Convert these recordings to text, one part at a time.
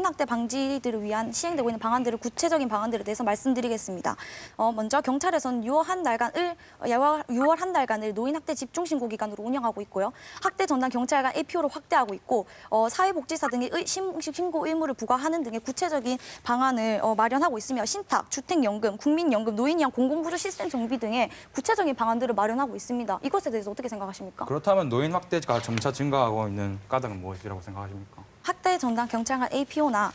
노인 학대 방지들을 위한 시행되고 있는 방안들을 구체적인 방안들에 대해서 말씀드리겠습니다. 어, 먼저 경찰에서는 6월 한 달간을 6월 한 달간을 노인 학대 집중 신고 기간으로 운영하고 있고요. 학대 전담 경찰관 APO를 확대하고 있고 어, 사회복지사 등의 신고 의무를 부과하는 등의 구체적인 방안을 어, 마련하고 있으며 신탁, 주택연금, 국민연금, 노인이양 공공부조 시스템 정비 등의 구체적인 방안들을 마련하고 있습니다. 이것에 대해서 어떻게 생각하십니까? 그렇다면 노인 확대가 점차 증가하고 있는 까닭은 무엇이라고 생각하십니까? 학대 전담 경찰관 APO나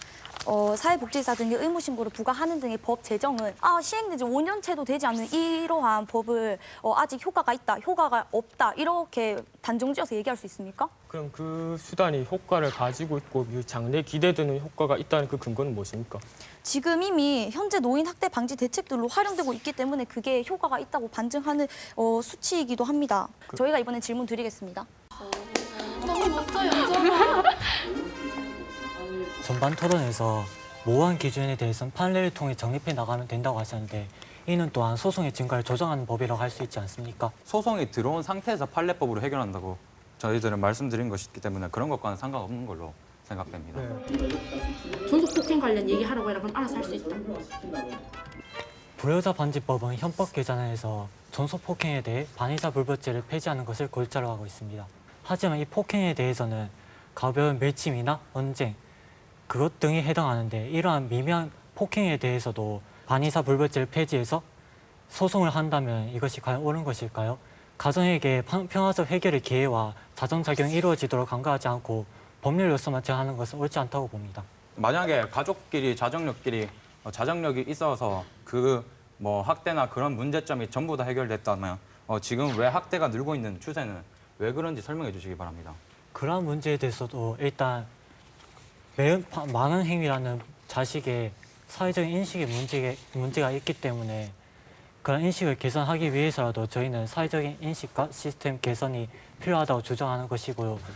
어, 사회복지사 등의 의무 신고를 부과하는 등의 법 제정은 아, 시행된 지 5년째도 되지 않는 이러한 법을 어, 아직 효과가 있다, 효과가 없다 이렇게 단정지어서 얘기할 수 있습니까? 그럼 그 수단이 효과를 가지고 있고 그 장래 기대되는 효과가 있다는 그 근거는 무엇입니까? 지금 이미 현재 노인 학대 방지 대책들로 활용되고 있기 때문에 그게 효과가 있다고 반증하는 어, 수치이기도 합니다. 저희가 이번에 질문 드리겠습니다. 너무 멋져요. 전반 토론에서 모호한 기준에 대해서는 판례를 통해 정립해 나가면 된다고 하셨는데 이는 또한 소송의 증가를 조정하는 법이라고 할 수 있지 않습니까? 소송이 들어온 상태에서 판례법으로 해결한다고 저희들은 말씀드린 것이기 때문에 그런 것과는 상관없는 걸로 생각됩니다. 존속 폭행 관련 얘기하라고 해라 그럼 알아서 할 수 있다. 불효자 반지법은 헌법 개정에서 존속 폭행에 대해 반의사 불법죄를 폐지하는 것을 골자로 하고 있습니다. 하지만 이 폭행에 대해서는 가벼운 밀침이나 언쟁 그것 등이 해당하는데 이러한 미미한 폭행에 대해서도 반의사 불법죄를 폐지해서 소송을 한다면 이것이 과연 옳은 것일까요? 가정에게 판- 평화적 해결의 기회와 자정작용이 이루어지도록 간과하지 않고 법률 요소만 제한하는 것은 옳지 않다고 봅니다. 만약에 가족끼리 자정력끼리 어, 자정력이 있어서 그 뭐 학대나 그런 문제점이 전부 다 해결됐다면 어, 지금 왜 학대가 늘고 있는 추세는 왜 그런지 설명해 주시기 바랍니다. 그러한 문제에 대해서도 일단 매우 파- 많은 행위라는 자식의 사회적인 인식의 문제, 문제가 있기 때문에 그런 인식을 개선하기 위해서라도 저희는 사회적인 인식과 시스템 개선이 필요하다고 주장하는 것이고요.